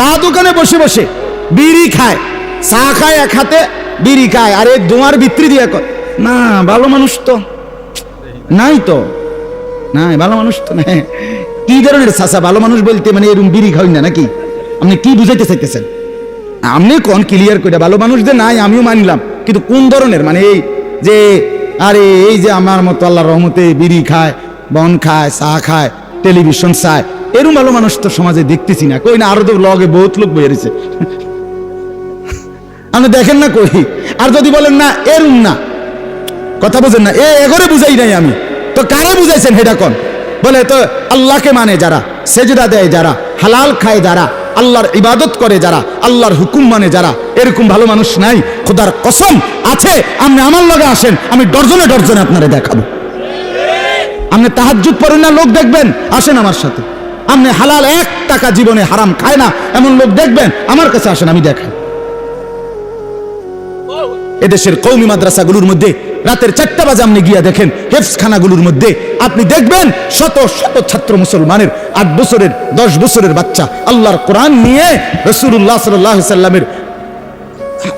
চা দোকানে বসে বসে বিড়ি খায়, চা খায় এক হাতে, বিড়ি খায়, আর এই দোয়ার বিত্রি দিয়ে না, ভালো মানুষ তো, নাই তো, নাই, ভালো মানুষ তো নাই। কি ধরনের চাচা, ভালো মানুষ বলতে মানে এরকম বিড়ি খাওয়াই না নাকি? আপনি কি বুঝাইতে চাইতেছেন? আপনি কোন ক্লিয়ার করে ভালো মানুষ যে নাই, আমিও মানলাম। কিন্তু কোন ধরনের? মানে এই যে, আরে এই যে আমার মতো আল্লাহ রহমতে বিড়ি খায়, বন খায়, চা খায়, টেলিভিশন চায় এরম ভালো মানুষ তো সমাজে দেখতেছি না। কই না, আরও তো লগে বহুত লোক বেরিয়েছে। আপনি দেখেন না কই? আর যদি বলেন না, এরম না। কথা বুঝেন না। এ এগরে বুঝাই নাই আমি। তো কারে বুঝাইছেন হেডা কোন? বলে তো আল্লাহকে মানে যারা, সেজদা দেয় যারা, হালাল খায় যারা, আল্লাহর ইবাদত করে যারা, আল্লাহর হুকুম মানে যারা, এরকম ভালো মানুষ নাই। খোদার কসম আছে, আপনি আমার লগে আসেন, আমি ডরজনে ডরজনে আপনারে দেখাবো। আপনি তাহাজ্জুদ পড়েন না, লোক দেখবেন, আসেন আমার সাথে। আপনি হালাল এক টাকা জীবনে হারাম খায় না। এমন লোক দেখবেন, আমার কাছে আসেন, আমি দেখাই এদেশের কৌমি মাদ্রাসাগুলোর মধ্যে রাতের চারটা বাজে আপনি গিয়া দেখেন হেফসখানাগুলোর মধ্যে। আপনি দেখবেন, শত শত ছাত্র মুসলমানের আট বছরের, দশ বছরের বাচ্চা আল্লাহর কোরআন নিয়ে রসুল্লাহ সাল্লামের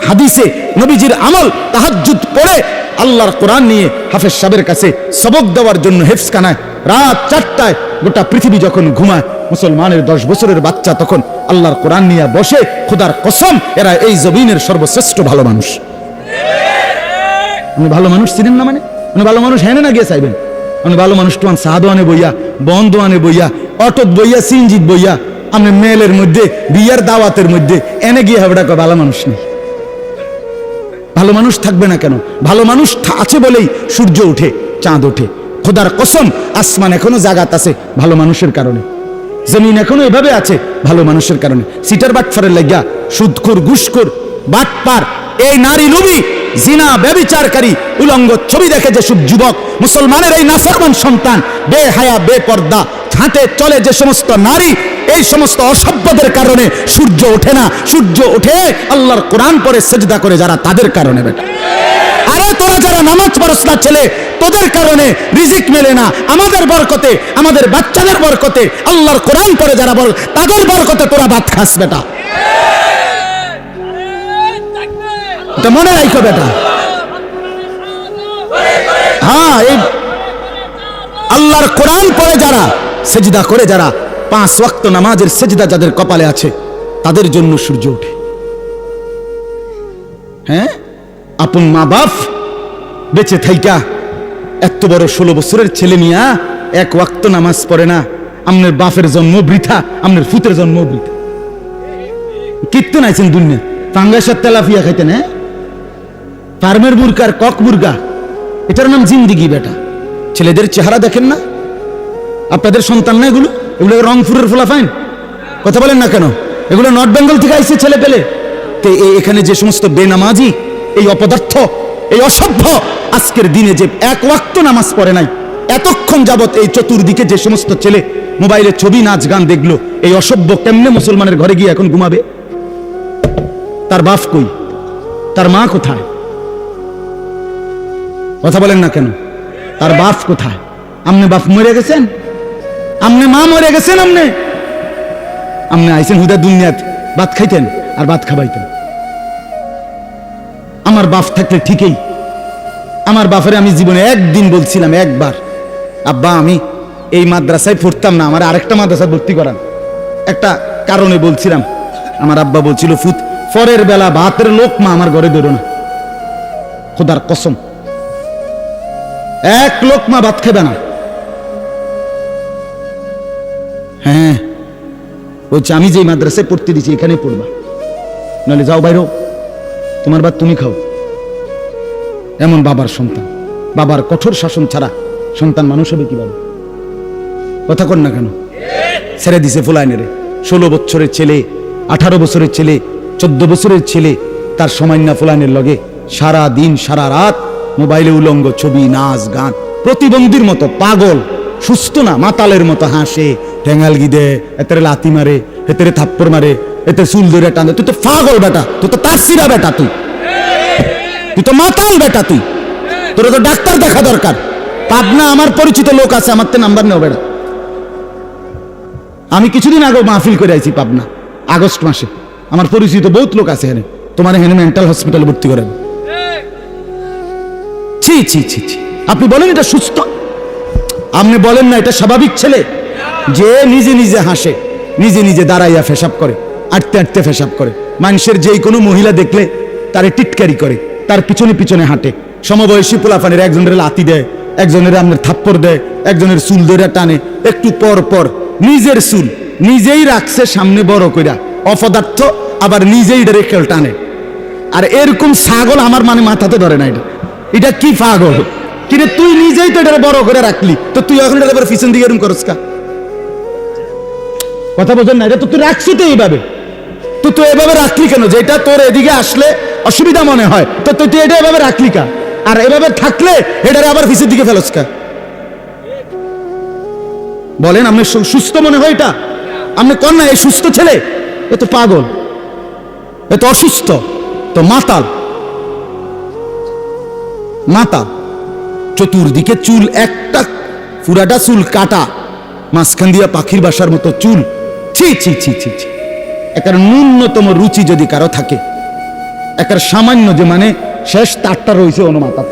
হাদিসে নবীজির আমল, তাহাজ্জুদ পড়ে আল্লাহর কোরআন নিয়ে হাফেজ সাহেবের কাছে সবক দেওয়ার জন্য হেফসখানায় রাত চারটায় গোটা পৃথিবী যখন ঘুমায়, মুসলমানের দশ বছরের বাচ্চা তখন আল্লাহর কোরআন নিয়ে বসে, খোদার কসম, এরা এই জমিনের সর্বশ্রেষ্ঠ ভালো মানুষ। আপনি ভালো মানুষ ছিলেন না মানে? আপনি ভালো মানুষ হ্যাঁ না গিয়ে চাইবেন? আপনি ভালো মানুষ তোমার সাদোয়ানে বইয়া বন্ধোয়ানে বইয়া, অটোত বইয়া, সিনজিত বইয়া, আপনি মেলের মধ্যে, বিয়ার দাওয়াতের মধ্যে, এনে গিয়ে হবে ভালো মানুষ নেই। ভালো মানুষ থাকবে না কেন? ভালো মানুষ আছে বলেই সূর্য ওঠে চাঁদ ওঠে। খোদার কসম, আসমান এখনও জাগাত আছে ভালো মানুষের কারণে। জমিন এখনও এভাবে আছে ভালো মানুষের কারণে। সিটার বাটফারের লাগিয়া সুদখোর, ঘুষখোর, বাটপার, এই নারী লুবি, জিনা, ব্যবিচারকারী, উলঙ্গ ছবি দেখে যে সব যুবক, মুসলমানের এই নাফরমান সন্তান বে হায়া বে বেপর্দা হাঁটে চলে যে সমস্ত নারী, এই সমস্ত অসভ্যদের কারণে সূর্য ওঠে না। সূর্য ওঠে আল্লাহর কোরআন পরে সেজদা করে যারা তাদের কারণে বেটা। আরে তোরা যারা নামাজ পড়স ছেলে, তোদের কারণে রিজিক মেলে না। আমাদের বরকতে, আমাদের বাচ্চাদের বরকতে, আল্লাহর কোরআন পড়ে যারা বল, তাদের বরকতে তোরা ভাত খাস বেটা। মনে রাখো বেটা। হ্যাঁ এই আল্লাহর কোরআন পড়ে যারা সেজদা করে যারা পাঁচ ওয়াক্ত নামাজের সেজদা যাদের কপালে আছে, তাদের জন্য সূর্য ওঠে। হ্যাঁ? আপন মা বাপ বেঁচে থাইকা, এত বড় ষোলো বছরের ছেলে মিয়া এক ওয়াক্ত নামাজ পড়ে না, আমনের বাপের জন্ম বৃথা, আমনের ফুতের জন্ম বৃথা। কীর্তন আইছেন দুনিয়া। পাঙ্গাসার তেলাফিয়া খাইতেন হ্যাঁ? ফার্মের বুরকার কক বুর্গা এটার নাম জিন্দিগি বেটা। ছেলেদের চেহারা দেখেন না? আপনাদের সন্তান না এগুলো? এগুলো রংপুরের ফোলাফাইন কথা বলেন না কেন? এগুলো নর্থ বেঙ্গল থেকে আইসে ছেলে পেলে। তো এখানে যে সমস্ত বেনামাজি, এই অপদার্থ, এই অসভ্য, আজকের দিনে যে এক ওয়াক্ত নামাজ পড়ে নাই, এতক্ষণ যাবত এই চতুর্দিকে যে সমস্ত ছেলে মোবাইলে ছবি, নাচ, গান দেখল, এই অসভ্য কেমনে মুসলমানের ঘরে গিয়ে এখন ঘুমাবে? তার বাপ কই? তার মা কোথায়? কথা বলেন না কেন? তার বাপ কোথায়? আমনে বাপ মরে গেছেন? আমনে মা মরে গেছেন আমনে। আমনে আইছেন হুদা দুনিয়াত, ভাত খাইতেন আর ভাত খাবাইতেন। আমার বাপ থাকলে ঠিকই। আমার বাপের আমি জীবনে একদিন বলছিলাম একবার, আব্বা, আমি এই মাদ্রাসায় পড়তাম না, আমার আরেকটা মাদ্রাসায় ভর্তি করান। একটা কারণে বলছিলাম, আমার আব্বা বলছিল, ফুত ফরের বেলা ভাতের লোক মা আমার ঘরে ধরো না। খোদার কসম, এক লোক মা ভাত খাবে না। হ্যাঁ। বলছে, আমি যে মাদ্রাসায় পড়তে দিচ্ছি এখানে পড়বা। নাহলে যাও বাইরো, তোমার বাদ তুমি খাও। এমন বাবার সন্তান। বাবার কঠোর শাসন ছাড়া সন্তান মানুষ হবে কীভাবে? কথা কর না কেন? ছেড়ে দিছে ফুলাইনেরে। ষোলো বছরের ছেলে, আঠারো বছরের ছেলে, চোদ্দ বছরের ছেলে, তার সামান্য ফুলাইনের লগে সারা দিন সারা রাত মোবাইলে উলঙ্গ ছবি, নাচ, গান, প্রতিবন্ধীর মতো পাগল। সুস্থ না, মাতালের মতো হাসে, ঠেঙ্গাল গিদে এতে লাতি মারে এতে থাপ্পড় মারে এতে চুল ধরে টানে। তুই তো পাগল বেটা, তুই তো তার সিরা বেটা তুই। তুই তো মাতাল বেটা তুই। তোর তো ডাক্তার দেখা দরকার। পাবনা আমার পরিচিত লোক আছে, আমার তো নাম্বার নেও বেটা। আমি কিছুদিন আগে মাহফিল করে আইছি পাবনা, আগস্ট মাসে। আমার পরিচিত বহুত লোক আছে এখানে। তোমার এখানে মেন্টাল হসপিটালে ভর্তি করেন ছি ছি ছি ছি। আপনি বলেন এটা সুস্থ? আপনি বলেন না, এটা স্বাভাবিক ছেলে? যে নিজে নিজে হাসে, নিজে নিজে দাঁড়াইয়া ফেসাব করে, আটতে আটতে ফেসাব করে। মানুষের যেই কোনো মহিলা দেখলে তারে টিটকারি করে, তার পিছনে পিছনে হাঁটে। সমবয়সী পোলাফানের একজনের লাতি দেয়, একজনের আপনার থাপ্পড় দেয়, একজনের চুল ধরে টানে, একটু পর পর নিজের চুল নিজেই রাখছে সামনে বড় কইরা, অপদার্থ আবার নিজেই রেখেল টানে। আর এরকম ছাগল আমার মানে মাথাতে ধরে না এটা। এটা কি পাগল? কিরে তুই নিজেই তো এটা বড় করে রাখলি। তো তুই এখন এটা পিছন দিকে এরকম করস কা? কথা বোঝেন না, এটা তো তুই রাখছি তো এইভাবে। তো তুই এভাবে রাখলি কেন? যেটা তোর এদিকে আসলে অসুবিধা মনে হয়। তো তুই তুই এটা এভাবে রাখলি কা? আর এভাবে থাকলে এটারে আবার পিছের দিকে ফেলস কা? বলেন সু- সুস্থ মনে হয় এটা? আপনি কন না, এই সুস্থ ছেলে? এ তো পাগল। এ তো অসুস্থ। তো মাতাল। মাতাল। চতুর্দিকে চুল, একটা পুরাটা চুল কাটা, মাঝখান দিয়া পাখির বাসার মতো চুল। ছি ছি ছি ছি ছি। একার ন্যূনতম রুচি যদি কারও থাকে, একার সামান্য যে মানে শেষ তারটা রয়েছে অন্য মাথা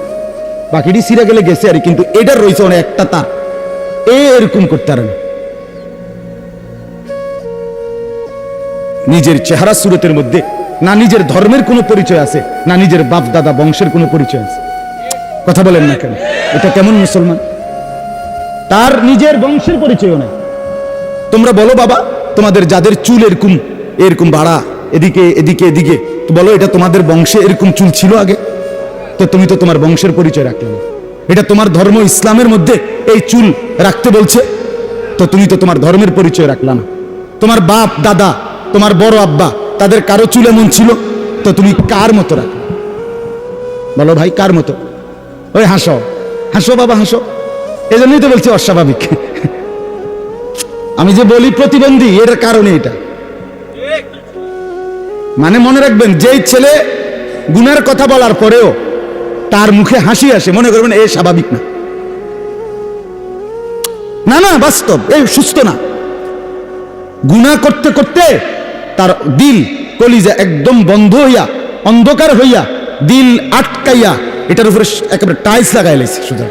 বাকিটি সিরে গেলে গেছে আর কিন্তু এটার রয়েছে অনেক একটা তার। এরকম করতে পারে নিজের চেহারা সুরতের মধ্যে, না নিজের ধর্মের কোনো পরিচয় আছে, না নিজের বাপ দাদা বংশের কোনো পরিচয় আছে। কথা বলেন না কেন? এটা কেমন মুসলমান? তার নিজের বংশের পরিচয়ও নাই। তোমরা বলো বাবা, তোমাদের যাদের চুল এরকম এরকম বাড়া, এদিকে এদিকে এদিকে, তো বলো এটা তোমাদের বংশে এরকম চুল ছিল আগে? তো তুমি তো তোমার বংশের পরিচয় রাখলে না। এটা তোমার ধর্ম ইসলামের মধ্যে এই চুল রাখতে বলছে? তো তুমি তো তোমার ধর্মের পরিচয় রাখলা না। তোমার বাপ, দাদা, তোমার বড় আব্বা, তাদের কারও চুল এমন ছিল? তো তুমি কার মতো রাখো বলো ভাই, কার মতো? ওই হাসো হাসো বাবা, হাসো। এই জন্যই তো বলছি অস্বাভাবিক। আমি যে বলি প্রতিবন্ধী, এর কারণে এটা। মানে মনে রাখবেন, যেই ছেলে গুনার কথা বলার পরেও তার মুখে হাসি আসে, মনে করবেন এ স্বাভাবিক না। না না, বাস্তব এই সুস্থ না। গুনাহ করতে করতে তার দিল কলিজা একদম বন্ধ হইয়া, অন্ধকার হইয়া দিল আটকাইয়া এটার উপরে একেবারে টাইলস লাগাই লাইছে সুতরাং।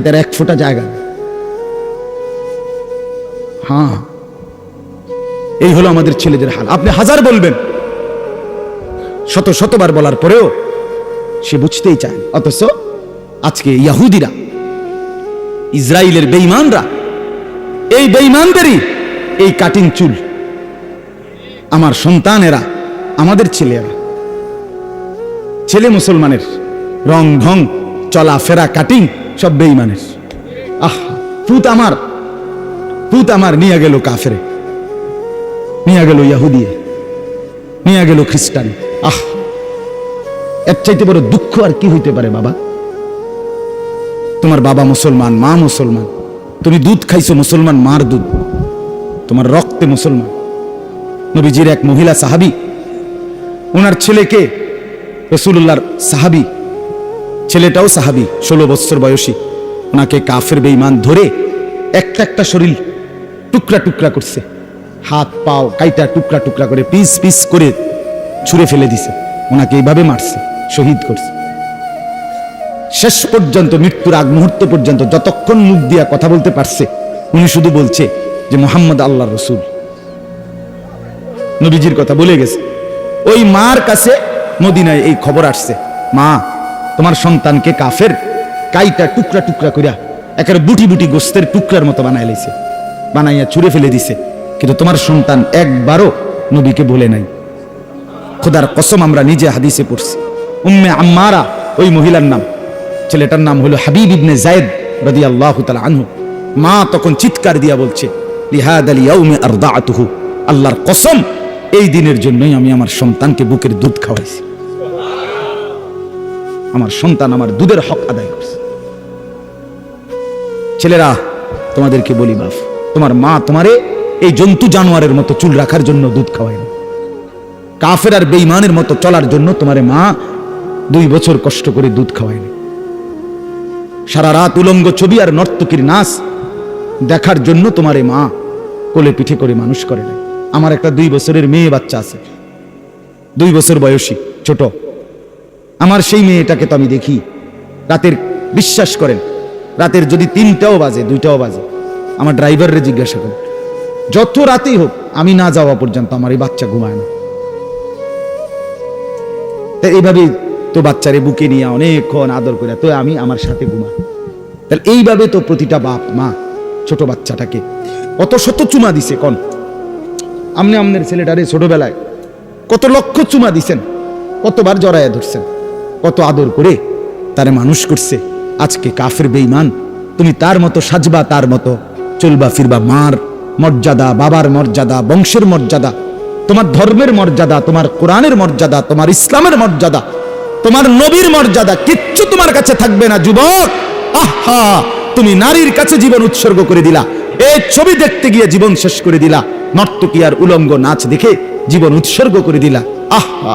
এটার এক ফোঁটা জায়গা। হ্যাঁ। এই হলো আমাদের ছেলেদের হাল। আপনি হাজার বলবেন। শত শতবার বলার পরেও সে বুঝতেই চায় অথচ আজকে ইয়াহুদিরা ইসরায়েলের বেঈমানরা, এই বেঈমানদেরই এই কাটিং চুল। আমার সন্তানেরা, আমাদের ছেলেরা। ছেলে মুসলমানের রং ঢং চলাফেরা কাটিং সব বেঈমানের। আহ, পুত আমার পুত আমার, নিয়ে গেল কাফেরে। নিয়ে গেল ইয়াহুদিয়ে। নিয়ে গেল খ্রিস্টান। আহ, এর চাইতে বড় দুঃখ আর কি হইতে পারে বাবা? তোমার বাবা মুসলমান, মা মুসলমান। তুমি দুধ খাইছো, মুসলমান মার দুধ। তোমার রক্তে মুসলমান। নবীজির এক মহিলা সাহাবি ওনার ছেলেকে রসুল্লাহর সাহাবি ছেলেটাও সাহাবি, ষোলো বছর বয়সী। ওনাকে কাফের বেঈমান ধরে একটা একটা শরীর টুকরা টুকরা করছে। হাত, পাও, কাইটা টুকরা টুকরা করে পিস পিস করে ছুঁড়ে ফেলে দিছে। ওনাকে এইভাবে মারছে, শহীদ করছে। শেষ পর্যন্ত, মৃত্যুর আগ মুহূর্ত পর্যন্ত যতক্ষণ মুখ দিয়া কথা বলতে পারছে, উনি শুধু বলছে যে মোহাম্মদ আল্লাহ রসুল। নবীজির কথা বলে গেছে। ওই মার কাছে মদিনায় এই খবর আসছে। মা তোমার সন্তানকে কাফের কাইটা টুকরা টুকরা করিয়া একের বুটি বুটি গোস্তের টুকরার মতো বানাই লাইছে, বানাইয়া ছুঁড়ে ফেলে দিছে। কিন্তু তোমার সন্তান একবারও নবীকে বলে নাই। খোদার কসম আমরা নিজে হাদিসে পড়ছি। উম্মে আম্মারা, ওই মহিলার নাম। ছেলেটার নাম হলো হাবিব ইবনে জায়েদ রাদি আল্লাহ আনহু। মা তখন চিৎকার দিয়া বলছে লিহাদ আলী ইয়াউমে আরদাআতুহু। আল্লাহর কসম, এই দিনের জন্যই আমি আমার সন্তানকে বুকের দুধ খাওয়াইছি। আমার সন্তান আমার দুধের হক আদায় করছে। ছেলেরা, তোমাদেরকে বলি বাপ তোমার মা তোমারে এই জন্তু জানোয়ারের মতো চুল রাখার জন্য দুধ খাওয়ায় না। কাফের আর বেইমানের মতো চলার জন্য তোমারে মা দুই বছর কষ্ট করে দুধ খাওয়ায়নি সারা রাত উলঙ্গ ছবি আর নর্তকীর নাচ দেখার জন্য তোমারে মা কোলে পিঠে করে মানুষ করে নাই আমার একটা দুই বছরের মেয়ে বাচ্চা আছে। দুই বছর বয়সী, ছোট। আমার সেই মেয়েটাকে তো আমি দেখি। রাতের বিশ্বাস করেন, রাতের যদি তিনটাও বাজে, দুইটাও বাজে, আমার ড্রাইভাররে জিজ্ঞাসা করেন, যত রাতেই হোক, আমি না যাওয়া পর্যন্ত আমার এই বাচ্চা ঘুমায় না। তা এইভাবে তো বাচ্চারে বুকে নিয়ে অনেকক্ষণ আদর করে তো আমি আমার সাথে ঘুমা। তাহলে এইভাবে তো প্রতিটা বাপ, মা, ছোট বাচ্চাটাকে কত শত চুমা দিছে, কন। আমনে আমনের ছেলেটারে ছোটবেলায় কত লক্ষ চুমা দিছেন, কতবার জড়াইয়া ধরছেন। কত আদর করে তারে মানুষ করছে। আজকে কাফের বেঈমান, তুমি তার মতো সাজবা, তার মতো চলবা, ফিরবা, মার মর্যাদা, বাবার মর্যাদা, বংশের মর্যাদা, তোমার ধর্মের মর্যাদা, তোমার কোরআনের মর্যাদা, তোমার ইসলামের মর্যাদা, তোমার নবীর মর্যাদা, কিচ্ছু তোমার কাছে থাকবে না, যুবক। আহা, তুমি নারীর কাছে জীবন উৎসর্গ করে দিলা। এই ছবি দেখতে গিয়ে জীবন শেষ করে দিলা। নর্তকী আর উলঙ্গ নাচ দেখে জীবন উৎসর্গ করে দিলা। আহা,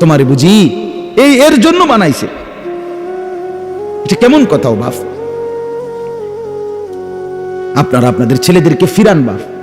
তোমার বুঝি? এই এর জন্য বানাইছে। এটা কেমন কথাও বাপ? আপনারা আপনাদের ছেলেদেরকে ফিরান বাপ।